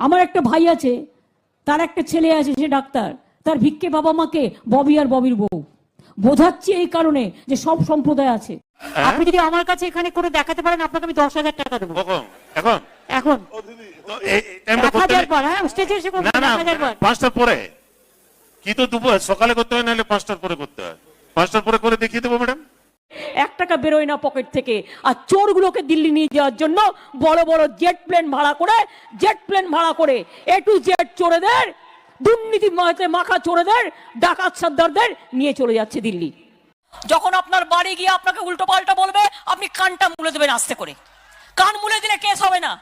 আমার একটা ভাই আছে তার একটা ছেলে আছে সে ডাক্তার। তার ভিক্ষে বাবা মাকে ববি আর ববির বউ। বোঝাচ্ছি এই কারণে যে সব সম্প্রদায় আছে। আপনি যদি আমার কাছে এখানে করে দেখাতে পারেন আপনাকে আমি দশ হাজার টাকা দেবো। এখন? এখন। হ্যাঁ পাঁচটার পরে। কি তো দুপুর সকালে করতে হয় নাহলে পাঁচটার পরে করতে হয়? পাঁচটার পরে করে দেখিয়ে দেবো ম্যাডাম টাকা বেরোয় না পকেট থেকে। আর চোরগুলোকে দিল্লি নিয়ে যাওয়ার জন্য বড় বড় জেট প্লেন ভাড়া করে, জেট প্লেন ভাড়া করে এ টু জেট চোরেদের, দুর্নীতি মাখা চোরেদের, ডাকাত সর্দারদের নিয়ে চলে যাচ্ছে দিল্লি। যখন আপনার বাড়ি গিয়ে আপনাকে উল্টো পাল্টা বলবে, আপনি কানটা মুলে দেবেন আস্তে করে। কান মুলে দিলে কেস হবে না।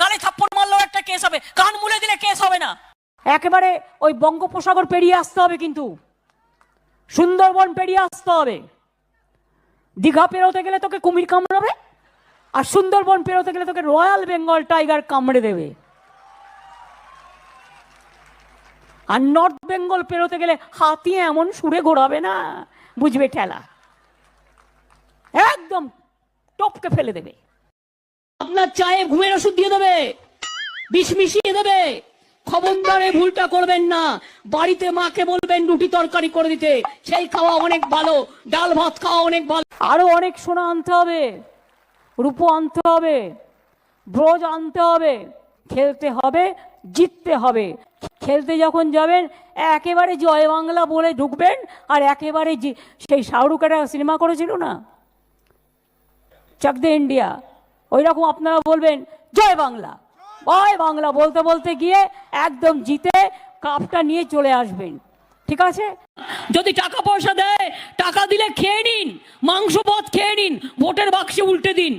গালে থাপ্পড় মারলেও একটা কেস হবে। কান মুলে দিলে কেস হবে না। একেবারে ওই বঙ্গোপসাগর পেরিয়ে আসতে হবে কিন্তু। সুন্দরবন পেরিয়ে আসতে হবে। দীঘা পেরোতে গেলে তোকে কুমির কামড়াবে? আর সুন্দরবন পেরোতে গেলে তোকে রয়্যাল বেঙ্গল টাইগার কামড়ে দেবে। আর নর্থ বেঙ্গল পেরোতে গেলে হাতি এমন সুরে ঘোরাবে না, বুঝবে ঠেলা? একদম টপকে ফেলে দেবে। আপনার চায়ে ঘুমের ওষুধ দিয়ে দেবে, বিষ মিশিয়ে দেবে। খবরদারে ভুলটা করবেন না। বাড়িতে মাকে বলবেন রুটি তরকারি করে দিতে। সেই খাওয়া অনেক ভালো, ডাল ভাত খাওয়া অনেক ভালো। আরও অনেক সোনা আনতে হবে, রূপো আনতে হবে, ব্রোজ আনতে হবে, খেলতে হবে, জিততে হবে। খেলতে যখন যাবেন, একেবারে জয় বাংলা বলে ঢুকবেন, আর একেবারে সেই শাহরুখ একটা সিনেমা করেছিল না? চাক দে ইন্ডিয়া। ওই রকম আপনারা বলবেন, জয় বাংলা। জয় বাংলা বলতে বলতে গিয়ে একদম জিতে কাপটা নিয়ে চলে আসবেন। ঠিক আছে? যদি টাকা পয়সা দেয়, টাকা দিলে খেয়ে নিন, মাংস পথ খেয়ে নিন, ভোটের বাক্সে উল্টে দিন।